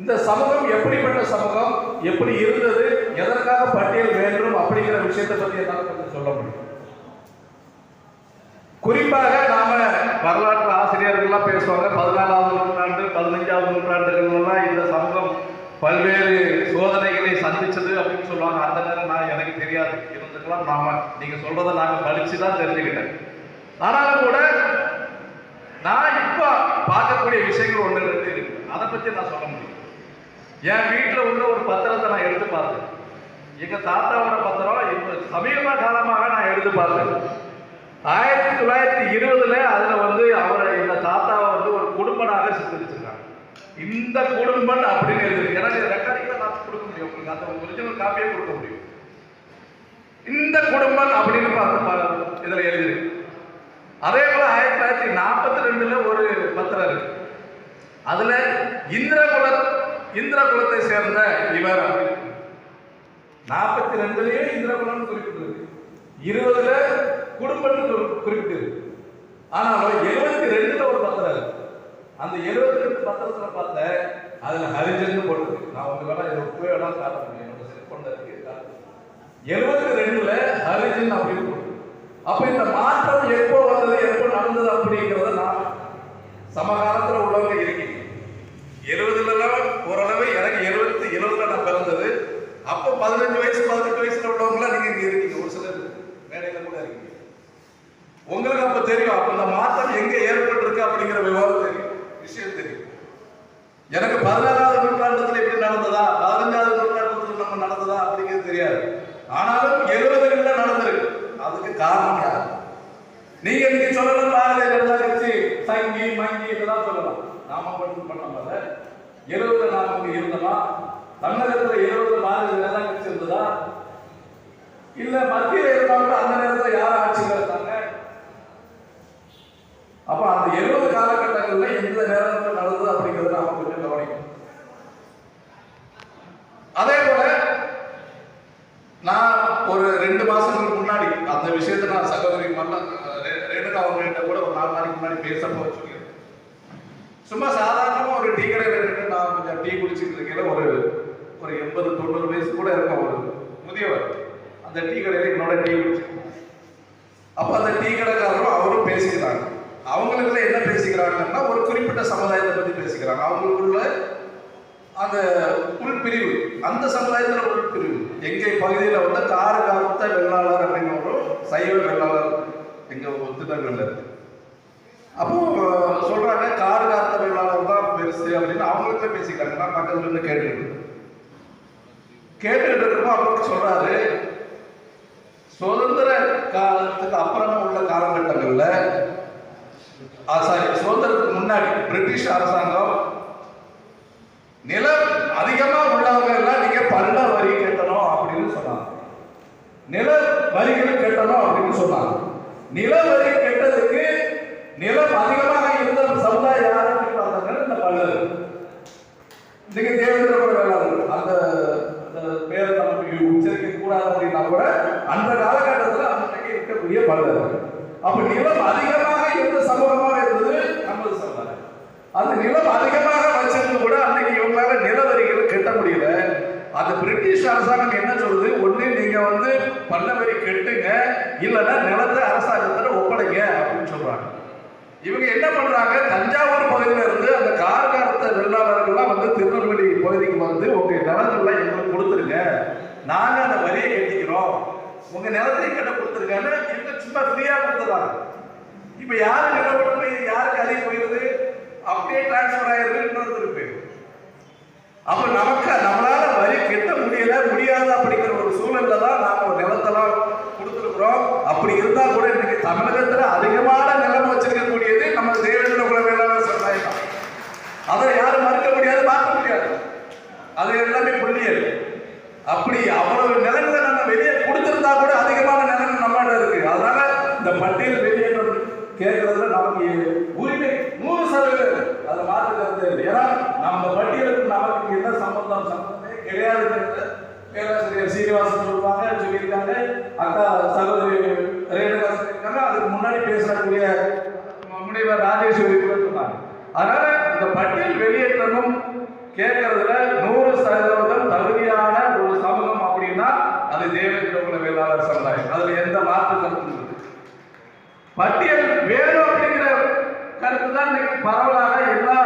இந்த சமூகம் எப்படிப்பட்ட சமூகம் எப்படி இருந்தது எதற்காக பட்டியல் வேண்டும் அப்படிங்கிற விஷயத்தை பற்றி என்னால் கொஞ்சம் சொல்ல முடியும். குறிப்பாக நாம வரலாற்று ஆசிரியர்கள்லாம் பேசுவாங்க. பதினாலாவது நூற்றாண்டு பதினஞ்சாவது நூற்றாண்டுகள்லாம் இந்த சமூகம் பல்வேறு சோதனைகளை சந்திச்சது அப்படின்னு சொல்லுவாங்க. அந்த நேரம் நான் எனக்கு தெரியாது. இருந்துக்கலாம். நாம நீங்க சொல்றதை நாங்கள் படிச்சு தான் தெரிஞ்சுக்கிட்டேன். ஆனாலும் கூட நான் இப்போ பார்க்கக்கூடிய விஷயங்கள் ஒன்று ரெண்டு இருக்கு. அதை பற்றி நான் சொல்ல முடியும். என் வீட்டில் உள்ள ஒரு பத்திரத்தை நான் எடுத்து பார்த்தேன். எங்கள் தாத்தாவோட பத்திரம் இப்போ சமீப காலமாக நான் எடுத்து பார்த்தேன். ஆயிரத்தி தொள்ளாயிரத்தி இருபதுல அதில் வந்து அவரை இந்த தாத்தாவை வந்து ஒரு குடும்பனாக சித்தரிச்சிருக்காங்க. இந்த குடும்பம் அப்படின்னு எழுதிருக்கு ஏன்னா ரெக்கார்டிங்கில் நான் கொடுக்க முடியும். உங்களுக்கு அந்த ஒரிஜினல் காப்பியே கொடுக்க முடியும். இந்த குடும்பம் அப்படின்னு பார்த்து இதில் இதுல எழுதிருக்கு அதே போல் ஆயிரத்தி தொள்ளாயிரத்தி நாற்பத்தி ரெண்டுல ஒரு பத்திரம் இருக்கு. அதில் இந்திரகுல இந்திரகுலத்தை சேர்ந்த இவர். அப்படின்னு நாற்பத்தி ரெண்டுலயே இந்திரகுலம் குறிப்பிட்டிருக்கு. இருபதுல குடும்பம்னு குறி- குறிப்பிட்டிருக்கு. ஆனாலும் எழுபத்தி ரெண்டுல ஒரு பத்திரம் இருக்கு. அந்த எழுபத்தி ரெண்டு பத்திரத்துல பார்த்த அதுல ஹரிஜன் போட்டிருக்கு. நான் உங்க வேணா இதை போய் வேணா காட்ட முடியும் என்னோட செல்போன்ல இருக்கு. எழுபத்தி ரெண்டுல ஹரிஜன் அப்படின்னு அப்ப இந்த மாற்றம் எப்போ வந்தது எப்போ நடந்தது அப்படிங்கிறத நான் சமகாலத்தில் உள்ளவங்க இருக்கீங்க எழுபதுல ஓரளவு எனக்கு எழுபத்தி எழுபதுல நான் பிறந்தது அப்போ பதினஞ்சு வயசு பதினெட்டு வயசுல உள்ளவங்களாம் நீங்க இங்க இருக்கீங்க. ஒரு சிலர் மேடையில கூட இருக்கீங்க. உங்களுக்கு அப்ப தெரியும். அப்ப இந்த மாற்றம் எங்க ஏற்பட்டிருக்கு அப்படிங்கிற விவாதம் தெரியும். விஷயம் தெரியும். எனக்கு பதினாறாவது நூற்றாண்டுல இப்படி நடந்ததா? பதினஞ்சாவது நூற்றாண்டுல நம்ம நடந்ததா அப்படிங்கிறது தெரியாது. ஆனாலும் எழுபதுகள்ல நடந்திருக்கு. அதுக்கு காரணம் யார்? நீங்க இன்னைக்கு சொல்லலாம் பாரதிய ஜனதா கட்சி மங்கி இதெல்லாம் சொல்லலாம். நாம மட்டும் பண்ணாமல எழுபது நாம இங்க தமிழகத்துல இருபது மாநில ஜனதா கட்சி இருந்ததா? இல்ல மத்தியில் இருந்தாலும் அந்த நேரத்துல யார் ஆட்சியில் இருந்தாங்க? அப்ப அந்த எழுபது காலகட்டங்கள்ல எந்த நேரத்தில் நடந்தது அப்படிங்கிறத நாம கொஞ்சம் கவனிக்கணும். அதே போல நான் ஒரு ரெண்டு மாசங்களுக்கு முன்னாடி அந்த விஷயத்தை நான் சகோதரி ரேணுகா அவங்ககிட்ட கூட ஒரு நாலு நாளைக்கு முன்னாடி பேசப்போ சொல்லியிருந்தேன் சும்மா சாதாரணமா ஒரு டீ கடையில் இருந்து நான் கொஞ்சம் டீ குடிச்சிட்டு இருக்கையில ஒரு எண்பது தொண்ணூறு வயசு கூட இருக்கும் ஒரு முதியவர் அந்த டீ கடையில என்னோட டீ குடிச்சிட்டு அப்ப அந்த டீ கடைக்காரரும் அவரும் பேசிக்கிறாங்க அவங்களுக்குள்ள என்ன பேசிக்கிறாங்கன்னா ஒரு சமுதாயத்தை பத்தி பேசிக்கிறாங்க. அவங்களுக்குள்ள அந்த உள்பிரிவு அந்த சமுதாயத்தில் உள்பிரிவு. எங்கள் பகுதியில் வந்து கார காத்த வெள்ளாளர் அப்படின்னு ஒரு சைவ வெள்ளாளர் எங்கள் ஒத்துட்டங்கள்ல இருக்கு. அப்போ சொல்றாங்க கார் காத்த வெள்ளாளர் தான் பெருசு அப்படின்னு அவங்களுக்குள்ள பேசிக்கிறாங்க. நான் பக்கத்துல இருந்து கேட்டுக்கிட்டு கேட்டுக்கிட்டு இருக்கப்போ அவருக்கு சொல்றாரு சுதந்திர காலத்துக்கு அப்புறமா உள்ள காலகட்டங்கள்ல சாரி சுதந்திர முன்னாடி பிரிட்டிஷ் அரசாங்கம் நிலம் அதிகமா உள்ளவங்க எல்லாம் நீங்க பல்ல வரி கட்டணும் அப்படின்னு சொன்னாங்க. நில வரிகள் கட்டணும் அப்படின்னு சொன்னாங்க. நில வரி கட்டதுக்கு நிலம் அதிகமாக இருந்த சமுதாயம் யார் அப்படின்னு இந்த பல்லர் இன்னைக்கு தேவேந்திர கூட வேளாளர் அந்த பேரை நமக்கு உச்சரிக்க கூடாது அப்படின்னா கூட அந்த காலகட்டத்தில் அன்றைக்கு இருக்கக்கூடிய பல்லர் அப்ப நிலம் அதிகமாக இருந்த சமூகமாக இருந்தது நமது சமுதாயம் அந்த நிலம் அதிகமாக வச்சிருந்து கூட அன்னைக்கு இவங்களால நில வரிகள் கட்ட முடியல அந்த பிரிட்டிஷ் அரசாங்கம் என்ன சொல்லுது ஒண்ணு நீங்க வந்து பல்ல வரி கட்டுங்க இல்லைன்னா நிலத்தை அரசாங்கத்தில் ஒப்படைங்க அப்படின்னு சொல்றாங்க. இவங்க என்ன பண்றாங்க? தஞ்சாவூர் பகுதியில இருந்து அந்த காரகாரத்தை வெள்ளாளர்கள்லாம் வந்து திருநெல்வேலி பகுதிக்கு வந்து உங்க நிலங்கள்லாம் எங்களுக்கு கொடுத்துருங்க. நாங்க அந்த வரியை கட்டிக்கிறோம். உங்க நிலத்தையும் கட்ட கொடுத்துருக்கான்னு எங்க சும்மா ஃப்ரீயா கொடுத்துறாங்க இப்ப யாரு நிலப்படமே யாருக்கு அதிகம் போயிருது அப்படியே டிரான்ஸ்பர் ஆயிருது இன்னொருத்தருக்கு. அப்போ அப்ப நமக்கு நம்மளால அதாவது கட்ட முடியல முடியாது அப்படிங்கிற ஒரு சூழல்ல தான் நாம ஒரு நிலத்தெல்லாம் கொடுத்துருக்குறோம். அப்படி இருந்தா கூட இன்னைக்கு தமிழகத்துல அதிகமான நிலம் வச்சிருக்கக்கூடியது நம்ம தேவேந்திர குல வேளாண் சமுதாயம் அதை யாரும் மறுக்க முடியாது பார்க்க முடியாது. அது எல்லாமே புள்ளியல் அப்படி அவ்வளவு நிலங்களை நம்ம வெளியே கொடுத்துருந்தா கூட அதிகமான நிலங்கள் நம்மகிட்ட இருக்கு. அதனால இந்த பட்டியல் வெளியேற்றம் கேட்கறதுல நமக்கு உரிமை நூறு சதவீதம் அதை மாற்றுக்கிறது ஏன்னா நம்ம பட்டியலுக்கு நமக்கு என்ன சம்பந்தம் சம்பந்தம் கிடையாதுங்கிறது பேராசிரியர் சீனிவாசன் சொல்லுவாங்க சொல்லியிருக்காங்க. அக்கா சகோதரி ரேணுகா சொல்லியிருக்காங்க அதுக்கு முன்னாடி பேசக்கூடிய முனைவர் ராஜேஸ்வரி கூட சொன்னாங்க. அதனால இந்த பட்டியல் வெளியேற்றணும் கேட்கறதுல நூறு சதவீதம் தகுதியான ஒரு சமூகம் அப்படின்னா அது தேவேந்திர வேளாளர் சமுதாயம். அதுல எந்த மாற்று கருத்து பட்டியல் வேணும் அப்படிங்கிற கருத்து தான் இன்னைக்கு பரவலாக எல்லா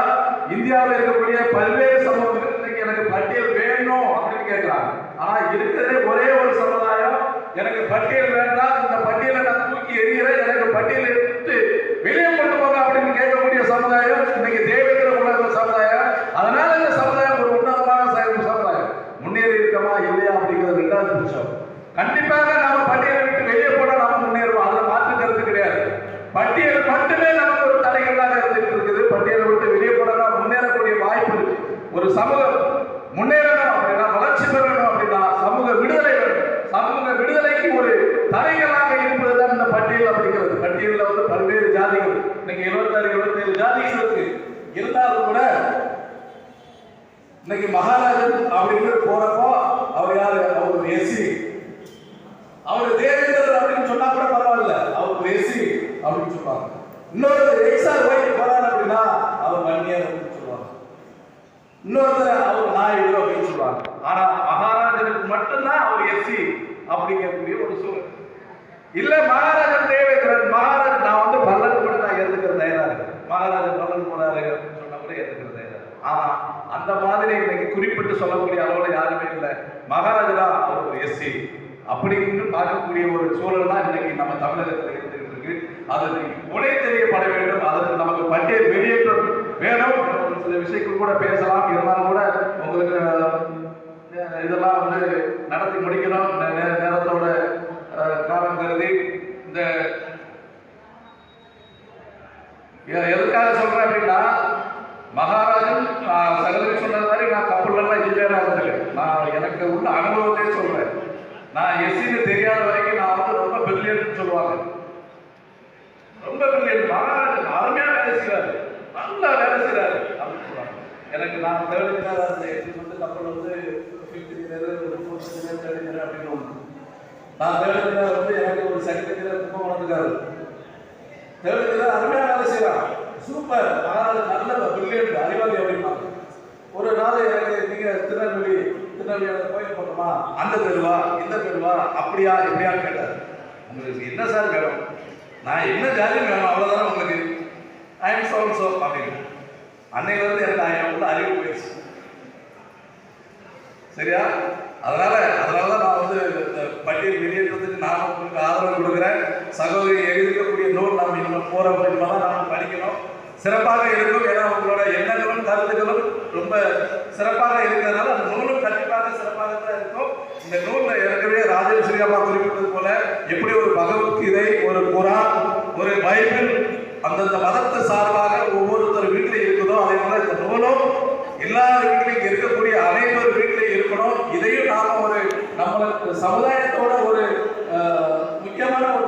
இந்தியாவில் இருக்கக்கூடிய பல்வேறு சமூக இன்னைக்கு எனக்கு பட்டியல் வேணும் அப்படின்னு கேட்கிறாங்க ஆனா இருக்கிறதே ஒரே ஒரு சமுதாயம் எனக்கு பட்டியல் வேண்டாம் இந்த பட்டியலை நான் தூக்கி எறிகிறேன் எனக்கு பட்டியலை எடுத்து வெளியே கொண்டு போங்க அப்படின்னு கேட்கக்கூடிய சமுதாயம் இன்னைக்கு தேவேந்திர உலக சமுதாயம் அதனால இந்த சமுதாயம் ஒரு உன்னதமான ச- சமுதாயம் முன்னேறி இருக்கமா இல்லையா அப்படிங்கிறது ரெண்டாவது விஷயம் கண்டிப்பாக நாம பட்டியலை விட்டு வெளியே போனா நாம முன்னேறுவோம் அதுல மாற்று கருத்து கிடையாது பட்டியல் மட்டுமே நமக்கு ஒரு தடைகளாக இருந்துட்டு இருக்குது பட்டியலை விட்டு வெளியே போனா முன்னேறக்கூடிய வாய்ப்பு இருக்கு ஒரு சமூகம் முன்னேறணும் அப்படின்னா வளர்ச்சி பெறணும் அப்படின்னா சமூக விடுதலை வேணும் சமூக விடுதலைக்கு ஒரு தடைகளாக இருப்பதுதான் இந்த பட்டியல் அப்படிங்கிறது பட்டியலில் வந்து பல்வேறு ஜாதிகள் இன்னைக்கு இருபத்தாறு இருபத்தேழு ஜாதிகள் இருக்கு இருந்தாலும் கூட இன்னைக்கு மகாராஜன் அப்படின்னு போறப்போ அவர் யாரு? அவர் ஒரு எஸ்சி அவர் தேவேந்திரர் அப்படின்னு சொன்னா கூட பரவாயில்ல. அவர் ஒரு எஸ்சி அப்படின்னு சொல்லுவாங்க. இன்னொரு எக்ஸ்ட்ரா ஒய் போறாரு அப்படின்னா அவர் வன்னியர் அப்படின்னு சொல்லுவாங்க. இன்னொருத்தர் அவர் நாயுடு அப்படின்னு சொல்லுவாங்க. ஆனா மகாராஜனுக்கு மட்டும்தான் அவர் எஸ்சி அப்படிங்கக்கூடிய ஒரு சூழல். இல்ல மகாராஜன் தேவேந்திரன் மகாராஜன் நான் வந்து பல்லன் கூட நான் ஏத்துக்கிற தயாரா இருக்கேன் மகாராஜன் பல்லன் போறாரு அப்படின்னு ஆனா அந்த மாதிரி இன்னைக்கு குறிப்பிட்டு சொல்லக்கூடிய அளவுல யாருமே இல்லை. மகாராஜா ஒரு எஸ்சி. அப்படின்னு பார்க்கக்கூடிய ஒரு சூழல் தான் இன்னைக்கு நம்ம தமிழகத்தில் இருந்துகிட்டு இருக்கு. அது உடை தெரியப்பட வேண்டும். அதற்கு நமக்கு பட்டியல் வெளியேற்றம் வேணும். ஒரு சில விஷயங்கள் கூட பேசலாம். இருந்தாலும் கூட உங்களுக்கு அஹ், இதெல்லாம் வந்து நடத்தி முடிக்கணும் நே- நே- நேரத்தோட அஹ், காலம் கருதி இந்த எ- எதுக்காக சொல்றேன் அப்படின்னா மகாராஜன் நான் சகலுக்கு சொன்னது மாதிரி நான் கப்பல்லாம் இன்ஜினியரா இருந்திருக்கேன் நான் எனக்கு உள்ள அனுபவத்தை சொல்றேன். நான் எஸ்சின்னு தெரியாத வரைக்கும் நான் வந்து ரொம்ப பிரில்லியன்ட் சொல்லுவாங்க. ரொம்ப பிரில்லியன்ட் மகாராஜன் அருமையா வேலை செய்றாரு. நல்லா வேலை செய்யறாரு அப்படின்னு சொல்லுவாங்க. எனக்கு நான் தேர்ட் இயர் அந்த எஸ்சி வந்து கப்பல் வந்து fifth year fourth year third year அப்படின்னு ஒன்று நான் தேர்ட் இயர் வந்து எனக்கு ஒரு செகண்ட் இயர் குப்பம் வளர்ந்துக்காரு தேவதையில அருமையா வேலை செய்யறான் சூப்பர் மகாராஜா நல்ல பிரில்லியன்ட் அறிவாளி அப்படின்னா ஒரு நாள் எனக்கு நீங்க திருநெல்வேலி திருநெல்வேலியில் கோயில் போட்டோமா? அந்த தெருவா? இந்த தெருவா? அப்படியா? எப்படியா கேட்டார். உங்களுக்கு என்ன சார் வேணும்? நான் என்ன ஜாதி வேணும்? அவ்வளோதானே உங்களுக்கு? ஐ எம் சோ சோ அப்படின்னு அன்னையிலேருந்து எனக்கு ஆயிரம் உள்ள அறிவு போயிடுச்சு. சரியா? அதனால அதனால தான் நான் வந்து இந்த பட்டியல் வெளியேற்றத்துக்கு நான் உங்களுக்கு ஆதரவு கொடுக்குறேன். சகோதரி எழுதிக்கக்கூடிய நூல் நாம் இன்னும் போகிற மூலியமா தான் நாம் படிக்கணும். சிறப்பாக இருக்கும். ஏன்னா உங்களோட எண்ணங்களும் கருத்துக்களும் ரொம்ப சிறப்பாக இருக்கிறதுனால அந்த நூலும் கண்டிப்பாக சிறப்பாக தான் இருக்கும். இந்த நூலில் ஏற்கனவே ராஜேஸ்வரி அம்மா குறிப்பிட்டது போல எப்படி ஒரு பகவத்கீதை ஒரு குரான் ஒரு பைபிள் அந்தந்த மதத்து சார்பாக ஒவ்வொருத்தர் வீட்டில் இருக்குதோ அதே போல இந்த நூலும் எல்லார் வீட்டிலும் இருக்கக்கூடிய அனைவர் வீட்டிலும் இருக்கணும். இதையும் நாம ஒரு நம்மளுக்கு சமுதாயத்தோட ஒரு முக்கியமான ஒரு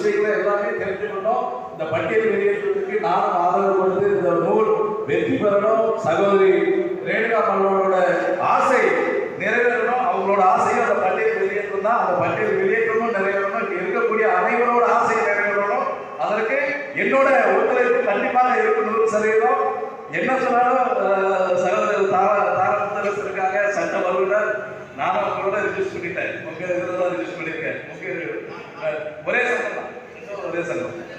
விஷயங்களை எல்லாமே தெரிஞ்சுக்கணும் இந்த பட்டியல் வெளியேற்றத்துக்கு நானும் ஆதரவு கொடுத்து இந்த நூல் வெற்றி பெறணும். சகோதரி ரேணுகா மன்னோட ஆசை நிறைவேறணும். அவங்களோட ஆசையும் அந்த பட்டியல் வெளியேற்றம் தான். அந்த பட்டியல் வெளியேற்றமும் நிறைவேறணும். இருக்கக்கூடிய அனைவரோட ஆசை நிறைவேறணும். அதற்கு என்னோட ஒத்துழைப்பு கண்டிப்பாக இருக்கும். நூறு சதவீதம். என்ன சொன்னாலும் சகோதரர் தார தாரமுத்தரசு இருக்காங்க. சட்ட வல்லுநர். நானும் அவங்களோட ரிஜிஸ்ட் பண்ணிட்டேன். உங்க இதில் தான் ரிஜிஸ்ட் பண்ணியிருக்கேன். உங்க ஒரே सांगा.